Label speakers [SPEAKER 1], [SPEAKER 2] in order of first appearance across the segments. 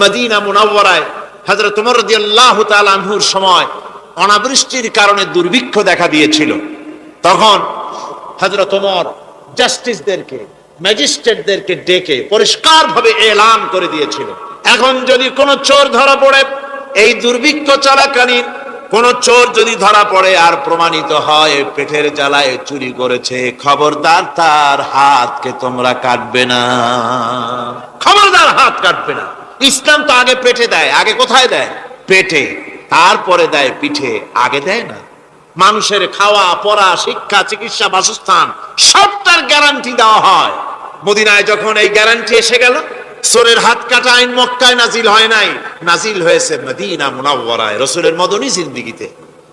[SPEAKER 1] Medina মুনাওয়ারায় হযরত ওমর রাদিয়াল্লাহু তাআলা আনহুর সময় অনাবৃষ্টির কারণে দুর্ভিক্ষ দেখা দিয়েছিল। তখন হযরত ওমর জাস্টিসদেরকে, ম্যাজিস্ট্রেটদেরকে ডেকে পরিষ্কারভাবে এলান করে দিয়েছিল। এখন যদি কোনো চোর ধরা পড়ে, এই দুর্ভিক্ষ চলাকালীন কোন চোর যদি ধরা পড়ে আর প্রমাণিত হয়, পেটের জ্বালায় চুরি করেছে, খবরদার তার হাতকে তোমরা কাটবে না। খবরদার হাত কাটবে না। ইসলাম তো আগে পেটে দেয়, আগে কোথায় দেয়? পেটে। তারপরে দেয় পিঠে, আগে দেয় না। মানুষের খাওয়া, পড়া, শিক্ষা, চিকিৎসা, বাসস্থান সবটার গ্যারান্টি দেওয়া হয়। মদিনায় যখন এই গ্যারান্টি এসে গেল সোরের হাত কাটা আইন মক্কায় নাজিল হয় নাই। নাজিল হয়েছে মদিনা মুনাওয়ারায়, রসুলের মদনী জিন্দিগিতে।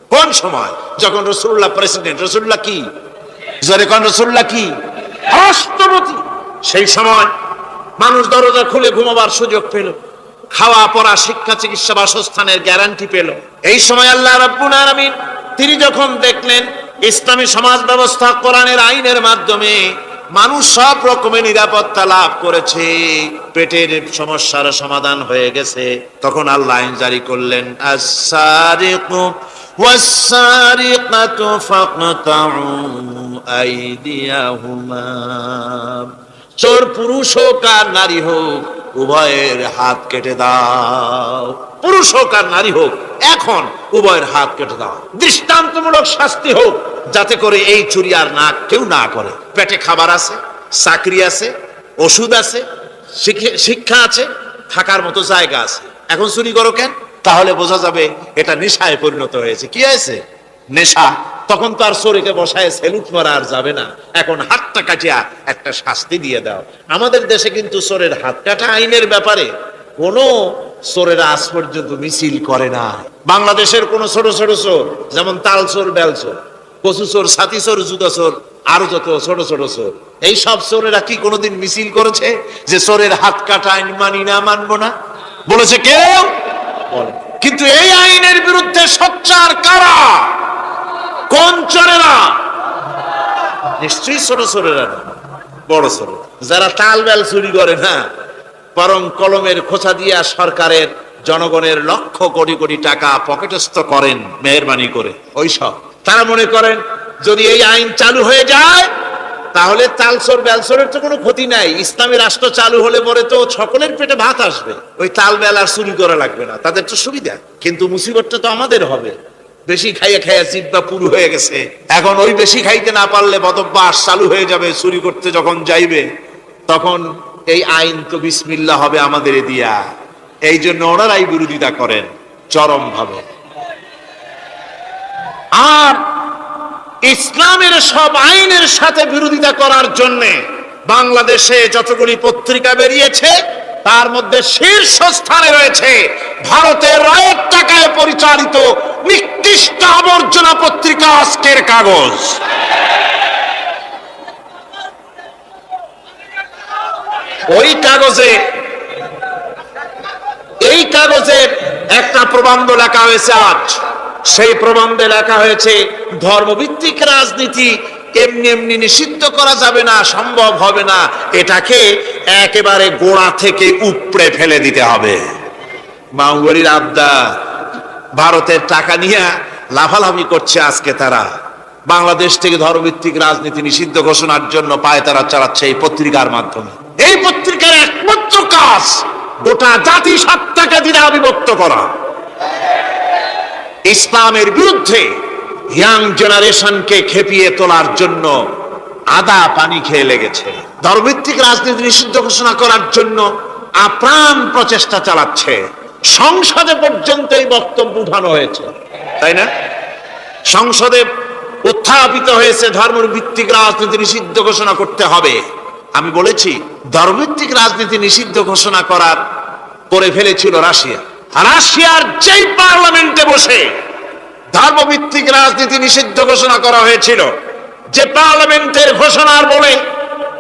[SPEAKER 1] কোন সময়? যখন রসুল্লাহ প্রেসিডেন্ট, রসুল্লাহ কি? জোরে কোন, রসুল্লাহ কি? রাষ্ট্রপতি। সেই সময় মানুষ দরজা খুলে ঘুমাবার সুযোগ পেল। খাওয়া, পড়া, শিক্ষা, চিকিৎসা, বাসস্থানের গ্যারান্টি পেল। এই সময় আল্লাহ রাব্বুল আলামিন তিনি যখন দেখলেন ইসলামী সমাজ ব্যবস্থা কোরআনের আইনের মাধ্যমে মানুষ সব রকমের নিরাপত্তা লাভ করেছে, পেটের সমস্যার সমাধান হয়ে গেছে, তখন আল্লাহ আইন জারি করলেন ওয়াস-সারিকাতু ফাকতাউ আইদিয়াহুমা। চোর পুরুষ হোক আর নারী হোক, উভয়ের হাত কেটে দাও। পুরুষ হোক আর নারী হোক, এখন উভয়ের হাত কেটে দাও। দৃষ্টান্তমূলক শাস্তি হোক, যাতে করে এই চুরি আর না, কেউ না করে। পেটে খাবার আছে, চাকরি আছে, ওষুধ আছে শিক্ষে- আছে, থাকার মতো জায়গা আছে। এখন চুরি করো কেন? তাহলে বোঝা যাবে এটা নেশায় পরিণত হয়েছে। কি হয়েছে? নেশা। তখন তো আর শরীরে বসায় সেলুট মারা আর যাবে না। এখন হাতটা কাটিয়া একটা শাস্তি দিয়ে দাও। আমাদের দেশে কিন্তু চোরের হাত কাটা আইনের ব্যাপারে কোনো চোরের আজ পর্যন্ত মিছিল করে না বাংলাদেশের কোন ছোট ছোট চোর, যেমন তাল চোর, বেল চোর, কচু চোর সাথী চোর জুতা চোর, আরও যত ছোট ছোট চোর, এই সব চোরেরা কি কোনোদিন মিছিল করেছে যে চোরের হাত কাটা আইন মানি না, মানবো না? বলেছে কেউ? কিন্তু এই আইনের বিরুদ্ধে সোচ্চার কারা? কোন চোরেরা নিশ্চয়ই ছোট চোরেরা বড় চোর যারা তাল বেল চুরি করে না, বরং কলমের খোঁচা দিয়া সরকারের, জনগণের লক্ষ কোটি কোটি টাকা পকেটস্থ করেন মেহরবানি করে। ওই সব। তারা মনে করেন, যদি এই আইন চালু হয়ে যায়, তাহলে তালসর বেলসরের তো কোনো ক্ষতি নাই। ইসলামী রাষ্ট্র চালু হলে পরে তো সকলের পেটে ভাত আসবে। ওই তাল বেল আর চুরি করা লাগবে না। তাদের তো সুবিধা। কিন্তু মুসিবতটা তো আমাদের হবে। বেশি খাইয়ে খাইয়ে জিব্বা পুরু হয়ে গেছে। এখন ওই বেশি খাইতে না পারলে বদভ্যাস চালু হয়ে যাবে, চুরি করতে যখন যাইবে, তখন এই আইন তো বিসমিল্লা হবে আমাদের দিয়া। এই জন্য ওনারাই বিরোধিতা করেন চরম ভাবে আর ইসলামের সব আইনের সাথে বিরোধিতা করার জন্যে বাংলাদেশে যতগুলি পত্রিকা বেরিয়েছে, তার মধ্যে শীর্ষ স্থানে রয়েছে, ভারতের রায়ের টাকায় পরিচালিত নিকৃষ্ট আবর্জনা পত্রিকা আজকের কাগজ। ওই কাগজে, এই কাগজের একটা প্রবন্ধ লেখা হয়েছে আজ। সেই প্রবন্ধে লেখা হয়েছে, ধর্মভিত্তিক রাজনীতি এমনি এমনি নিষিদ্ধ করা যাবে না, সম্ভব হবে না। এটাকে একেবারে গোড়া থেকে উপড়ে ফেলে দিতে হবে। মাউগরির আবদা ভারতের টাকা নিয়ে লাফালাফি করছে আজকে তারা। বাংলাদেশ থেকে ধর্মভিত্তিক রাজনীতি নিষিদ্ধ ঘোষণার জন্য পায় তারা চালাচ্ছে এই পত্রিকার মাধ্যমে। এই পত্রিকার একমাত্র কাজ গোটা জাতি সত্তাকে দ্বিধা বিভক্ত করা। ইসলামের বিরুদ্ধে ইয়াং জেনারেশনকে খেপিয়ে তোলার জন্য আদা পানি খেয়ে লেগেছে। ধর্মভিত্তিক রাজনীতি নিষিদ্ধ ঘোষণা করার জন্য আপ্রাণ প্রচেষ্টা চালাচ্ছে সংসদে পর্যন্ত এই বক্তব্য উঠানো হয়েছে। তাই না? সংসদে উত্থাপিত হয়েছে ধর্মভিত্তিক রাজনীতি নিষিদ্ধ ঘোষণা করতে হবে। আমি বলেছি, ধর্মভিত্তিক রাজনীতি নিষিদ্ধ ঘোষণা করার করে ফেলেছিল রাশিয়া। রাশিয়ার যেই পার্লামেন্টে বসে ধর্মভিত্তিক রাজনীতি নিষিদ্ধ ঘোষণা করা হয়েছিল, যে পার্লামেন্টের ঘোষণার বলে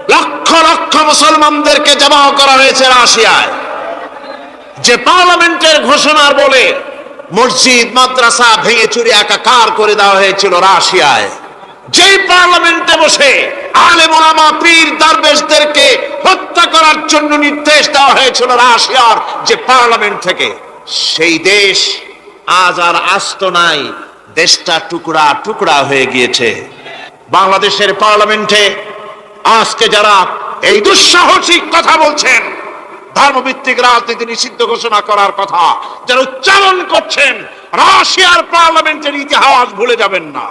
[SPEAKER 1] লক্ষ লক্ষ মুসলমানদেরকে জমা করা হয়েছে রাশিয়ায়। যে পার্লামেন্টের ঘোষণার বলে মসজিদ, মাদ্রাসা ভেঙে চুরি একাকার করে দেওয়া হয়েছিল রাশিয়ায়। যেই পার্লামেন্টে বসে আলেম পীর দারবেশদেরকে হত্যা করার জন্য নির্দেশ দেওয়া হয়েছিল রাশিয়ার যে পার্লামেন্ট থেকে, সেই দেশ আজ আর আস্ত নাই, দেশটা টুকরা টুকরা হয়ে গিয়েছে। বাংলাদেশের পার্লামেন্টে আজকে যারা এই দুঃসাহসিক কথা বলছেন ধর্মভিত্তিক রাজনীতি নিষিদ্ধ ঘোষণা করার কথা যারা উচ্চারণ করছেন, রাশিয়ার পার্লামেন্টের ইতিহাস ভুলে যাবেন না।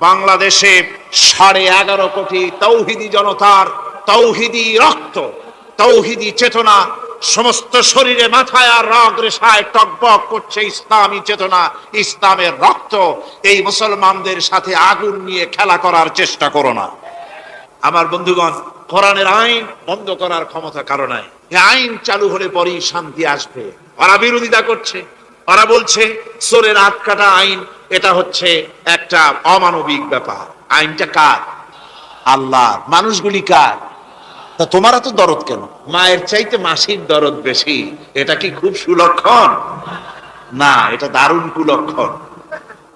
[SPEAKER 1] বাংলাদেশে সাড়ে এগারো কোটি তৌহিদি জনতার তৌহিদি রক্ত, তৌহিদি চেতনা, সমস্ত শরীরে মাথায় আর রগ রেশায় টকবক করছে ইসলামী চেতনা, ইসলামের রক্ত। এই মুসলমানদের সাথে আগুন নিয়ে খেলা করার চেষ্টা করো না। আমার বন্ধুগণ কোরআনের আইন বন্ধ করার ক্ষমতা কারও নাই। আইন চালু হলে পরেই শান্তি আসবে। ওরা বিরোধিতা করছে। ওরা বলছে সোরের হাত কাটা আইন, এটা হচ্ছে একটা অমানবিক ব্যাপার। আইনটা কার? আল্লাহ মানুষগুলি কার? তা তোমার তো দরদ কেন? মায়ের চাইতে মাসির দরদ বেশি। এটা কি খুব সুলক্ষণ? না, এটা দারুণ কুলক্ষণ।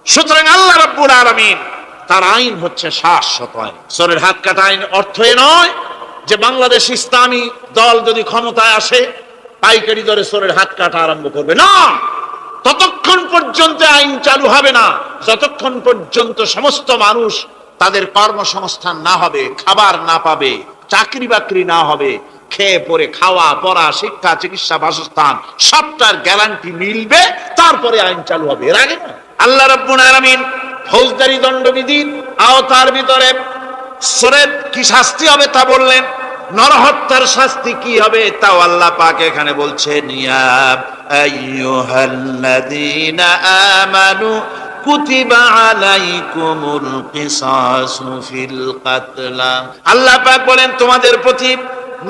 [SPEAKER 1] সুতরাং আল্লাহ রাব্বুল আলামিন তার আইন হচ্ছে শাশ্বত আইন। সরের হাত কাটা আইন অর্থ এ নয় যে বাংলাদেশ ইসলামী দল যদি ক্ষমতায় আসে, পাইকারি দরে সরের হাত কাটা আরম্ভ করবে। না! ততক্ষণ পর্যন্ত আইন চালু হবে না। যতক্ষণ পর্যন্ত সমস্ত মানুষ তাদের কর্মসংস্থান না হবে, খাবার না পাবে চাকরি বাকরি না হবে, খেয়ে পরে খাওয়া, পড়া, শিক্ষা, চিকিৎসা, বাসস্থান, সবটার গ্যারান্টি মিলবে, তারপরে আইন চালু হবে। এর আগে না? আল্লাহ রাব্বুল আলামিন ফৌজদারি দণ্ডবিধির আওতার ভিতরে সরের কি শাস্তি হবে তা বললেন, নরহত্যার শাস্তি কি হবে তাও আল্লাহ পাক এখানে বলছেন, ইয়া আইয়ুহাল্লাযীনা আমানু কুতিবা আলাইকুমুল কিসাসু ফিল কাতলা। আল্লাহ পাক বলেন, তোমাদের প্রতি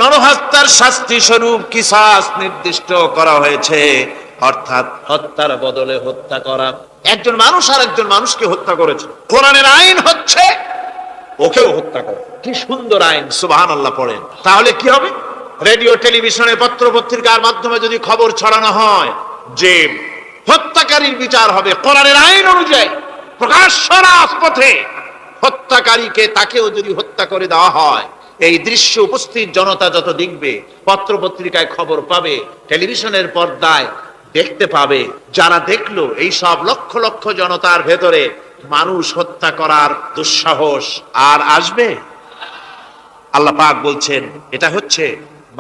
[SPEAKER 1] নরহত্যার শাস্তি স্বরূপ কিসাস নির্দিষ্ট করা হয়েছে, অর্থাৎ হত্যার বদলে হত্যা করা। একজন মানুষ আর একজন মানুষকে হত্যা করেছে। কোরআনের আইন হচ্ছে ওকেও হত্যা করে। কি সুন্দর আইন সুবাহান আল্লাহ পড়েন। তাহলে কি হবে? রেডিও, টেলিভিশনে পত্র পত্রিকার মাধ্যমে যদি খবর ছড়ানো হয় যে হত্যাকারীর বিচার হবে, কোরআনের আইন অনুযায়ী প্রকাশ্য রাজপথে হত্যাকারীকে তাকেও যদি হত্যা করে দেওয়া হয়, এই দৃশ্য উপস্থিত জনতা যত দেখবে পত্র পত্রিকায় খবর পাবে, টেলিভিশনের পর্দায় দেখতে পাবে, যারা দেখল এই সব লক্ষ লক্ষ জনতার ভেতরে মানুষ হত্যা করার দুঃসাহস আর আসবে? আল্লাহ পাক বলছেন, এটা হচ্ছে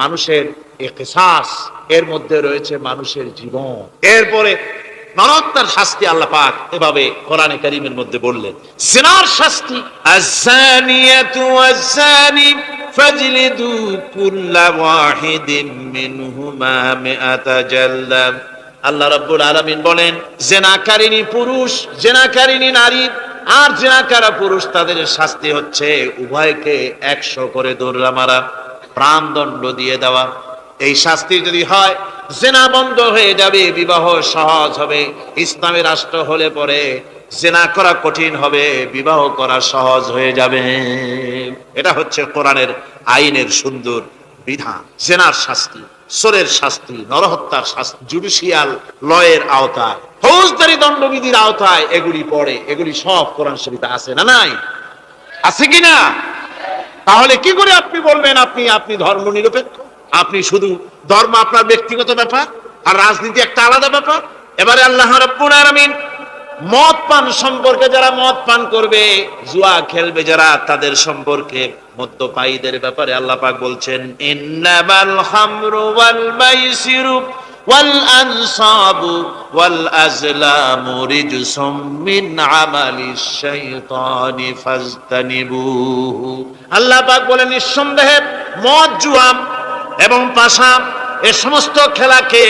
[SPEAKER 1] মানুষের একেসাস এর মধ্যে রয়েছে মানুষের জীবন। এরপরে নরহত্যার শাস্তি আল্লাহ পাক এভাবে কোরআনে কারিমের মধ্যে বললেন। জিনার শাস্তি আযানিয়াতু ওয়াজ্জানি, ফাজলিদু কুল্লা ওয়াহিদিম মিনহুমা মিআতা জাল্লাম। আল্লাহ রাব্বুল আলামিন বলেন জেনাকারিনী পুরুষ জেনাকারিনী নারী আর জেনাকারা পুরুষ তাদের শাস্তি হচ্ছে উভয়কে একশো করে দৌড়া মারা, প্রাণদণ্ড দিয়ে দেওয়া। এই শাস্তি যদি হয়, জেনা বন্ধ হয়ে যাবে, বিবাহ সহজ হবে, ইসলামী রাষ্ট্র হলে পরে জেনা করা কঠিন হবে, বিবাহ করা সহজ হয়ে যাবে। এটা হচ্ছে কোরআনের আইনের সুন্দর বিধান, জেনার শাস্তি। সোরের শাস্তি, নরহত্যার শাস্তি জুডিশিয়াল লয়ের আওতায়, ফৌজদারি দণ্ডবিধির আওতায় এগুলি পড়ে, এগুলি সব কোরআন শরীফে আছে না নাই? আছে কি না? তাহলে কি করে আপনি বলবেন আপনি আপনি ধর্ম নিরপেক্ষ আপনি শুধু ধর্ম আপনার ব্যক্তিগত ব্যাপার আর রাজনীতি একটা আলাদা ব্যাপার? এবারে আল্লাহ রাব্বুল আলামিন মদ পান সম্পর্কে যারা মদ পান করবে, জুয়া খেলবে যারা, তাদের সম্পর্কে মদ্যপায়ীদের ব্যাপারে আল্লাহ পাক বলছেন, ইন্নামাল খামরু ওয়াল মাইসিরু ওয়াল আনসাবু ওয়াল আজলামু রিজসুম মিন আমালিশ শাইতানি ফাজতানিবুহু। আল্লাহ পাক বলেন, নিঃসন্দেহে মদ জুয়া এবং পাশা এ সমস্ত খেলাকে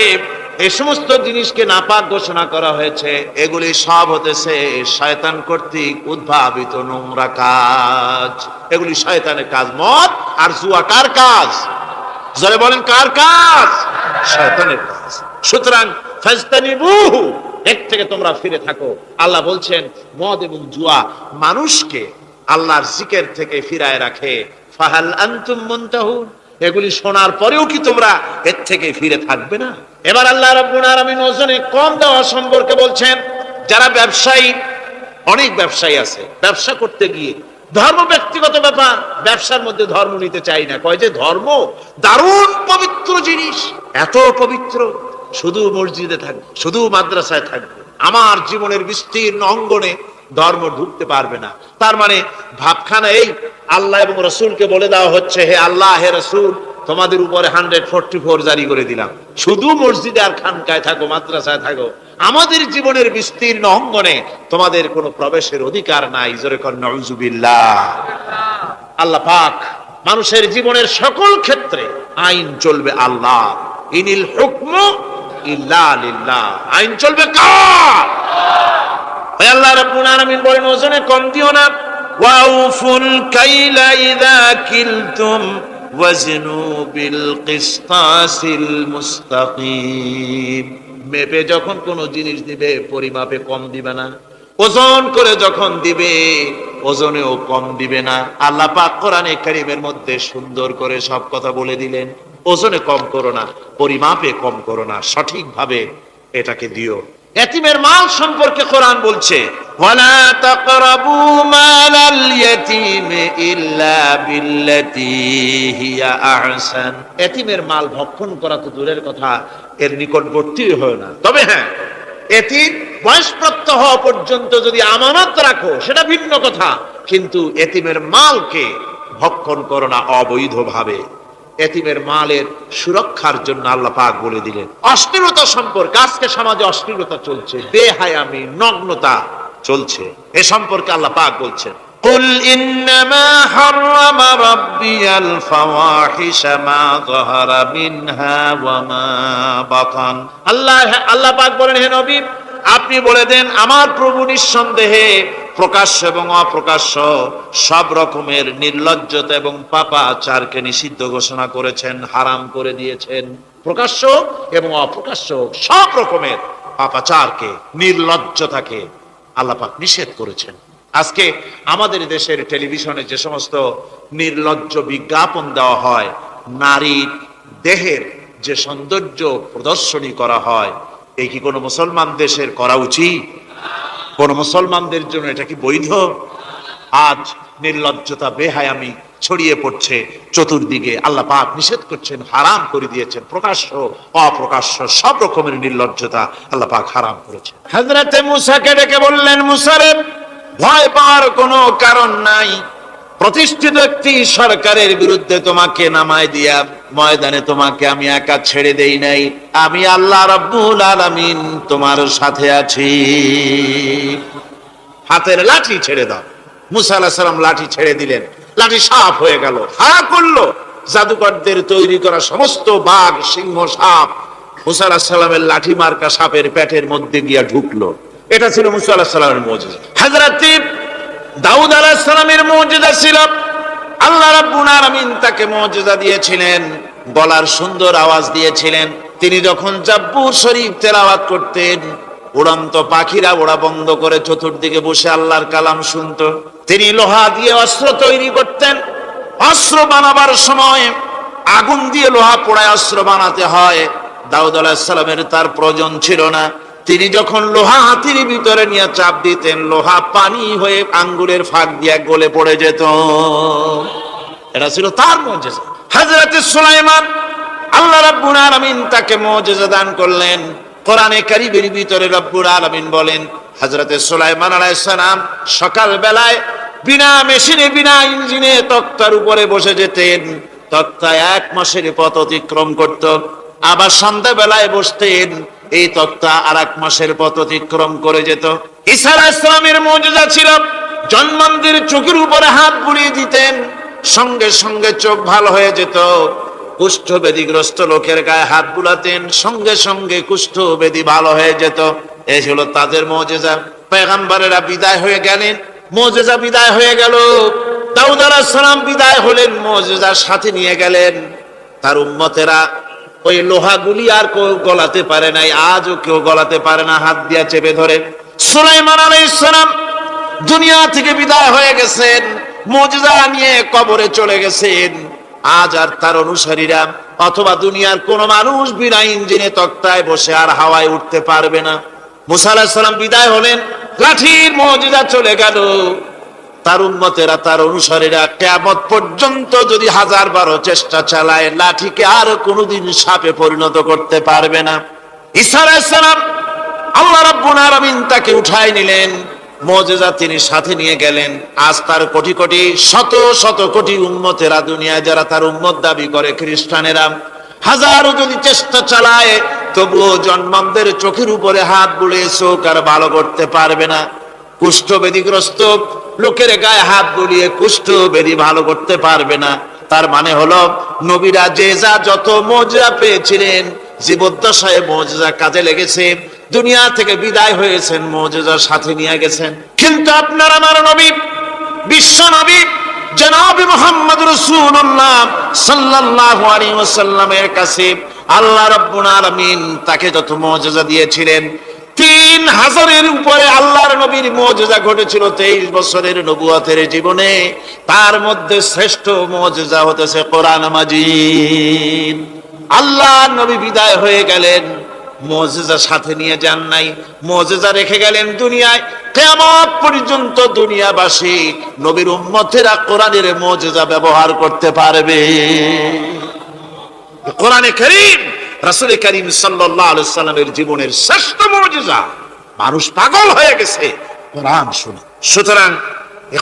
[SPEAKER 1] এই সমস্ত জিনিসকে নাপাক ঘোষণা করা হয়েছে। এগুলি সব হতেছে শয়তান কর্তৃক উদ্ভাবিত নোংরা কাজ। এগুলি শয়তানের কাজ মদ আর জুয়া কার কাজ? জলে বলেন, কার কাজ? শয়তানের কাজ। সুতরাং ফাজতানিবুহু, এর থেকে তোমরা ফিরে থাকো। আল্লাহ বলছেন, মদ এবং জুয়া মানুষকে আল্লাহর জিকের থেকে ফিরায় রাখে। ফাহাল আনতুম মুনতাহুন? এগুলি শোনার পরেও কি তোমরা এর থেকে ফিরে থাকবে না? এবার আল্লাহ রাব্বুল আলামিন ওজনে কম দেওয়া সম্পর্কে বলছেন, যারা ব্যবসায়ী, অনেক ব্যবসায়ী আছে, ব্যবসা করতে গিয়ে ধর্ম ব্যক্তিগত ব্যাপার, ব্যবসার মধ্যে ধর্ম নিতে চাই না। কয় যে ধর্ম দারুণ পবিত্র জিনিস, এত পবিত্র, শুধু মসজিদে থাকবে, শুধু মাদ্রাসায় থাকবে। আমার জীবনের বিস্তীর্ণ অঙ্গনে ধর্ম ঢুকতে পারবে না। তার মানে ভাবখানা এই, আল্লাহ এবং রসুলকে বলে দেওয়া হচ্ছে, হে আল্লাহ, হে রসুল, তোমাদের উপরে হান্ড্রেড ফোরটি ফোর জারি করে দিলাম। শুধু মসজিদে আর খানকায় থাকো, মাদ্রাসায় থাকো। আমাদের জীবনের বিস্তীর্ণ অঙ্গনে তোমাদের কোনো প্রবেশের অধিকার নাই। জোরে কর আল্লাহ পাক মানুষের জীবনের সকল ক্ষেত্রে আইন চলবে আল্লাহ। ইনিল হুকম ইল্লা আইন চলবে কার? হে আল্লাহ রাব্বুল আলামিন বলেন, ওজনে কম দিও না। ওয়াউফুল কাইলা ইযা কিলতুম ওয়াজনু বিল কিসতাসিল মুস্তাকিম। মেপে যখন কোন জিনিস দিবে, পরিমাপে কম দিবে না। ওজন করে যখন দিবে, ওজনেও কম দিবে না। আল্লাহ পাক কোরআনে কারীমের মধ্যে সুন্দর করে সব কথা বলে দিলেন। ওজনে কম করো না, পরিমাপে কম করো না, সঠিকভাবে এটাকে দিও। এতিমের মাল সম্পর্কে কোরআন বলছে এতিমের মাল ভক্ষণ করা তো দূরের কথা, এর নিকটবর্তী হয় না। তবে হ্যাঁ এতিম বয়সপ্রাপ্ত হওয়া পর্যন্ত যদি আমানত রাখো, সেটা ভিন্ন কথা, কিন্তু এতিমের মালকে ভক্ষণ করো না অবৈধভাবে। এতিমের মালের সুরক্ষার জন্য আল্লাহ পাক বলে দিলেন অশ্লীলতা সম্পর্কে আজকে সমাজে অশ্লীলতা চলছে বেহায়ামি নগ্নতা চলছে এ সম্পর্কে আল্লাহ পাক বলছেন قل إنما حرم ربي الفواحش ما ظهر منها وما بطن আল্লাহ আল্লাহ পাক বলেন হে নবী আপনি বলে দেন, আমার প্রভু নিঃসন্দেহে প্রকাশ্য এবং অপ্রকাশ্য সব রকমের নির্লজ্জতা এবং পাপাচারকে নিষিদ্ধ ঘোষণা করেছেন, হারাম করে দিয়েছেন। প্রকাশ্য এবং অপ্রকাশ্য সব রকমের পাপাচারকে, নির্লজ্জতাকে আল্লাহ পাক নিষেধ করেছেন। আজকে আমাদের দেশের টেলিভিশনে যে সমস্ত নির্লজ্জ বিজ্ঞাপন দেওয়া হয় নারীর দেহের যে সৌন্দর্য প্রদর্শনী করা হয় এই কি কোনো মুসলমান দেশের করা উচিত? কোন মুসলমানদের জন্য এটা কি বৈধ? আজ নির্লজ্জতা, বেহায়ামি ছড়িয়ে পড়ছে। চতুর্দিকে আল্লাহ পাক নিষেধ করছেন, হারাম করে দিয়েছেন। প্রকাশ্য, অপ্রকাশ্য, সব রকমের নির্লজ্জতা আল্লাহ পাক হারাম করেছেন। হাজরাতে মুসাকে ডেকে বললেন মুসারে ভয় পাওয়ার কোনো কারণ নাই। প্রতিষ্ঠিত একটি সরকারের বিরুদ্ধে তোমাকে নামায় দিয়া, ময়দানে তোমাকে আমি একা ছেড়ে দেই নাই। আমি আল্লাহ রাব্বুল আলামিন তোমার সাথে আছি। হাতের লাঠি ছেড়ে দাও। মুসা সালাম লাঠি ছেড়ে দিলেন। লাঠি সাপ হয়ে গেল। হা করল। জাদুকরদের তৈরি করা সমস্ত বাঘ, সিংহ, সাপ। মুসা সালামের লাঠি মার্কা সাপের পেটের মধ্যে গিয়া ঢুকলো। এটা ছিল মুসা আলাহিসাল্লামের সালামের মজুদ হাজরাত দাউদ সালামের মর্যাদা ছিল। আল্লাহ রাব্বুল আলামিন তাকে মর্যাদা দিয়েছিলেন, গলার সুন্দর আওয়াজ দিয়েছিলেন। তিনি যখন জাব্বুর শরীফ তেলাওয়াত করতেন, উড়ন্ত পাখিরা ওড়া বন্ধ করে চতুর্দিকে বসে আল্লাহর কালাম শুনত। তিনি লোহা দিয়ে অস্ত্র তৈরি করতেন। অস্ত্র বানাবার সময় আগুন দিয়ে লোহা পোড়ায় অস্ত্র বানাতে হয়। দাউদ আলাহিসাল্লামের তার প্রয়োজন ছিল না। তিনি যখন লোহা হাতির ভিতরে নিয়ে চাপ দিতেন, লোহা পানি হয়ে আঙ্গুলের ফাঁক দিয়ে গলে পড়ে যেত। এটা ছিল তার মজেজা হাজরাতে সুলাইমান আল্লাহ রাব্বুল আলামিন তাকে মজেজা দান করলেন। কোরআনে কারিমের ভিতরে রব্বুল আলামিন বলেন, হযরতে সুলাইমান আলাইহিস সালাম সকাল বেলায় বিনা মেশিনে, বিনা ইঞ্জিনে তক্তার উপরে বসে যেতেন। তক্তা এক মাসের পথ অতিক্রম করত। আবার সন্ধ্যা বেলায় বসতেন। এই তক্তা আর এক মাসের পথ অতিক্রম করে যেত। ঈসা আলাইহিস সালামের মুজিজা ছিল জন্মান্তের চোখের উপরে হাত বুলিয়ে দিতেন, সঙ্গে সঙ্গে চোখ ভালো হয়ে যেত। কুষ্ঠ ব্যাধিগ্রস্ত লোকের গায়ে হাত বুলাতেন, সঙ্গে সঙ্গে কুষ্ঠ ব্যাধি ভালো হয়ে যেত। এই ছিল তাদের মজেজা পেগাম্বারেরা বিদায় হয়ে গেলেন মজেজা বিদায় হয়ে গেল। দাউদ আলাইহিস সালাম বিদায় হলেন মজেজার সাথে নিয়ে গেলেন। তার উম্মতেরা ওই লোহাগুলি আর কেউ গলাতে পারে নাই, আজও কেউ গলাতে পারে না, হাত দিয়া চেপে ধরে। সুলাইমান আলাইহিস সালাম দুনিয়া থেকে বিদায় হয়ে গেছেন মজেজা নিয়ে কবরে চলে গেছেন। আজ আর তার অনুসারীরা অথবা দুনিয়ার কোন মানুষ বিনা ইঞ্জিনে তক্তায় বসে আর হাওয়ায় উঠতে পারবে না। মুসা আলাহিসাল্লাম বিদায় হলেন, লাঠির মজেজা চলে গেল। তার উন্মতেরা, তার অনুসারীরা কেমত পর্যন্ত যদি হাজার বারো চেষ্টা চালায়, লাঠিকে আর কোনোদিন সাপে পরিণত করতে পারবে না। আলাইহিস আল্লাহ রাব্বুল তাকে উঠায় নিলেন, মজেজা তিনি সাথে নিয়ে গেলেন। আজ তার কোটি কোটি, শত শত কোটি উম্মতেরা দুনিয়ায়, যারা তার উম্মত দাবি করে খ্রিস্টানেরা, হাজারো যদি চেষ্টা চালায়, তবুও জন্মদের চোখের উপরে হাত বুলিয়ে চোখ আর ভালো করতে পারবে না। কুষ্ঠ ব্যাধিগ্রস্ত লোকের গায়ে হাত বুলিয়ে কুষ্ঠ ব্যাধি ভালো করতে পারবে না। তার মানে হলো, নবীরা যে যা যত মজা পেয়েছিলেন, জীবদ্দশায় মজা কাজে লেগেছে, দুনিয়া থেকে বিদায় হয়েছেন মজেজার সাথে নিয়ে গেছেন। কিন্তু আপনার আমার নবী, বিশ্ব নবী, জনাব মোহাম্মদ রসুল্লাহ সাল্লাল্লাহু আলাইহি ওয়াসাল্লামের কাছে আল্লাহ রাব্বুল আলামিন তাকে যত মজেজা দিয়েছিলেন তিন হাজারের উপরে আল্লাহর নবীর মজেজা ঘটেছিল তেইশ বছরের নবুয়তের জীবনে। তার মধ্যে শ্রেষ্ঠ মজেজা হতেছে কোরআন মাজিদ। আল্লাহ নবী বিদায় হয়ে গেলেন, মজেজা সাথে নিয়ে যান নাই। মজেজা রেখে গেলেন দুনিয়ায়। কেমন পর্যন্ত দুনিয়াবাসী নবীর উম্মতেরা কোরআনের মজেজা ব্যবহার করতে পারবে। কোরআনে করিম রাসূল করিম সাল্লামের জীবনের শ্রেষ্ঠ মানুষ পাগল হয়ে গেছে। কোরআন শুনে। সুতরাং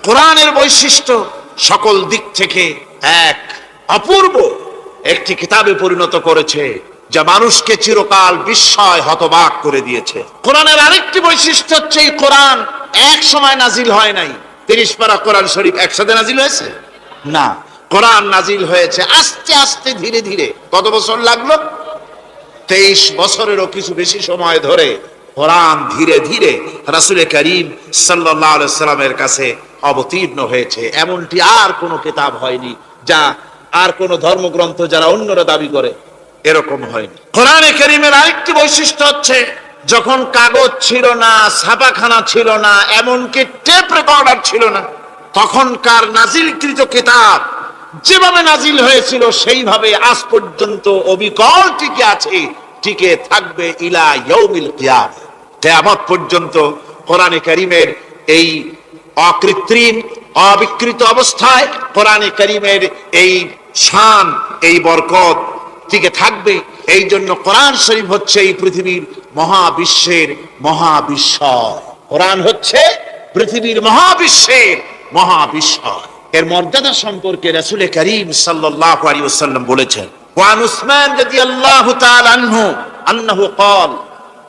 [SPEAKER 1] কোরআনের বৈশিষ্ট্য সকল দিক থেকে এক। অপূর্ব একটি কিতাবে পরিণত করেছে, যা মানুষকে চিরকাল বিস্ময় হতবাক করে দিয়েছে। কোরআনের আরেকটি বৈশিষ্ট্য হচ্ছে এই কোরআন এক সময় নাজিল হয় নাই। তিরিশ পারা কোরআন শরীফ একসাথে নাজিল হয়েছে? না। কোরআন নাজিল হয়েছে আস্তে আস্তে ধীরে ধীরে। কত বছর লাগল? তেইশ বছরেরও কিছু বেশি সময় ধরে কোরআন ধীরে ধীরে রাসুল করিম সাল্লাহ সাল্লামের কাছে অবতীর্ণ হয়েছে। এমনটি আর কোনো কিতাব হয়নি যা আর কোন ধর্মগ্রন্থ যারা অন্যরা দাবি করে এরকম হয়নি। কোরআনে করিমের আরেকটি বৈশিষ্ট্য হচ্ছে, যখন কাগজ ছিল না, ছাপাখানা ছিল না, এমনকি টেপ রেকর্ডার ছিল না, তখনকার নাজিলকৃত কিতাব যেভাবে নাজিল হয়েছিল, সেইভাবে আজ পর্যন্ত অবিকল টিকে আছে, টিকে থাকবে ইলা ইয়ৌমিল কিয়াম পর্যন্ত কোরআনে কারিমের এই অকৃত্রিম, অবিকৃত অবস্থায় কোরআনে কারিমের এই শান, এই বরকত টিকে থাকবে। এই জন্য কোরআন শরীফ হচ্ছে এই পৃথিবীর মহাবিশ্বের মহাবিশ্বর কোরআন হচ্ছে পৃথিবীর মহাবিশ্বের মহাবিশ্বর এর মর্যাদা সম্পর্কে রাসূল করিম সাল্লাল্লাহু আলাইহি ওয়াসাল্লাম বলেছেন ওয়ান উসমান রাদিয়াল্লাহু তাআলা আনহু আন্নাহু قال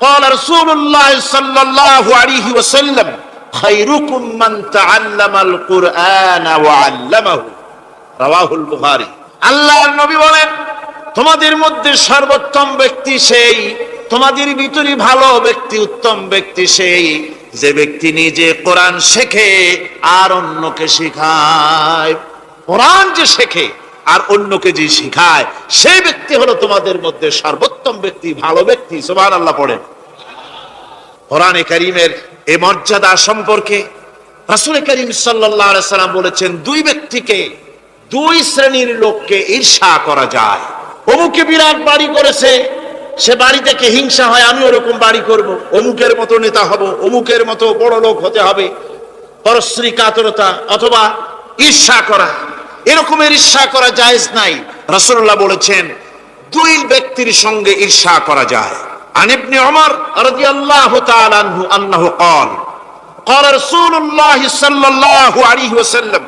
[SPEAKER 1] قال رسول الله صلى الله عليه وسلم خيركم من تعلم القرآن وعلمه رواه البخاري আল্লাহর নবী বলেন তোমাদের মধ্যে সর্বোত্তম ব্যক্তি সেই তোমাদের ভিতরে ভালো ব্যক্তি উত্তম ব্যক্তি সেই যে ব্যক্তি নিজে কোরআন শেখে আর অন্যকে শেখায়। কোরআন যে শেখে আর অন্যকে যে শিখায়, সেই ব্যক্তি হলো তোমাদের মধ্যে সর্বোত্তম ব্যক্তি, ভালো ব্যক্তি সুবহান আল্লাহ পড়েন। কোরআনে করিমের এই মর্যাদা সম্পর্কে রাসূল করিম সাল্লাম বলেছেন, দুই ব্যক্তিকে দুই শ্রেণির লোককে ঈর্ষা করা যায়। অমুকে বিরাট বাড়ি করেছে সে বাড়ি থেকে হিংসা হয় আমি ওরকম বাড়ি করব অমুকের মতো নেতা হব অমুকের মতো বড় লোক হতে হবে পরশ্রী কাতরতা অথবা ঈর্ষা করা এরকমের ঈর্ষা করা জায়েজ নাই রাসূলুল্লাহ বলেছেন দুই ব্যক্তির সঙ্গে ঈর্ষা করা যায় عن ابن عمر رضي الله تعالى عنه أنه قال قال رسول الله صلى الله عليه وسلم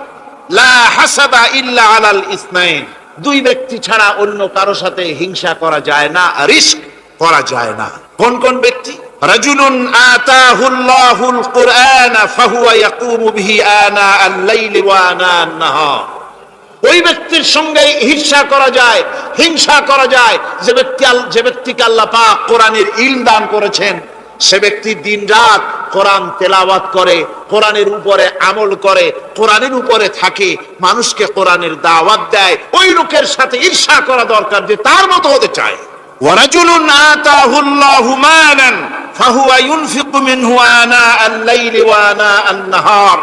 [SPEAKER 1] لا حسد إلا على الاثنين দুই ব্যক্তি ছাড়া অন্য কারও সাথে হিংসা করা যায় না, রিস্ক করা যায় না। কোন কোন ব্যক্তি? রাজুলুন আতাহুল্লাহুল কুরআন ফাহুয়া ইয়াকুমু বিহি আনা আল-লাইলি ওয়া আনা আন-নাহার ওই ব্যক্তির সঙ্গে হিংসা করা যায়, হিংসা করা যায়। যে ব্যক্তি যে ব্যক্তিকে আল্লাহ পাক কোরআনের ইলম দান করেছেন সে ব্যক্তি দিন রাত কোরআন তেলাওয়াত করে কোরআনের উপরে আমল করে কোরআনের উপরে থাকে মানুষকে কোরআনের দাওয়াত দেয় ওই লোকের সাথে ঈর্ষা করা দরকার যে তার মতো হতে চায় ورجل آتاه الله مالا فهو ينفق منه آناء الليل وآناء النهار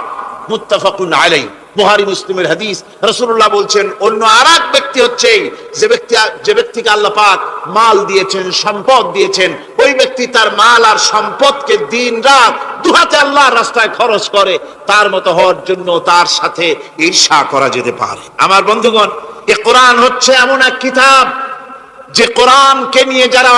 [SPEAKER 1] মুত্তাফাকুন আলাই বুহারি মুসলিমের হাদিস রাসূলুল্লাহ বলছেন অন্য আরেক ব্যক্তি হচ্ছে যে ব্যক্তি যে ব্যক্তিকে আল্লাহ পাক মাল দিয়েছেন সম্পদ দিয়েছেন ওই ব্যক্তি তার মাল আর সম্পদকে দিন রাত দুহাতে আল্লাহ রাস্তায় খরচ করে, তার মতো হওয়ার জন্য তার সাথে ঈর্ষা করা যেতে পারে। আমার বন্ধুগণ, এ কোরআন হচ্ছে এমন এক কিতাব যে কোরআনকে নিয়ে যারা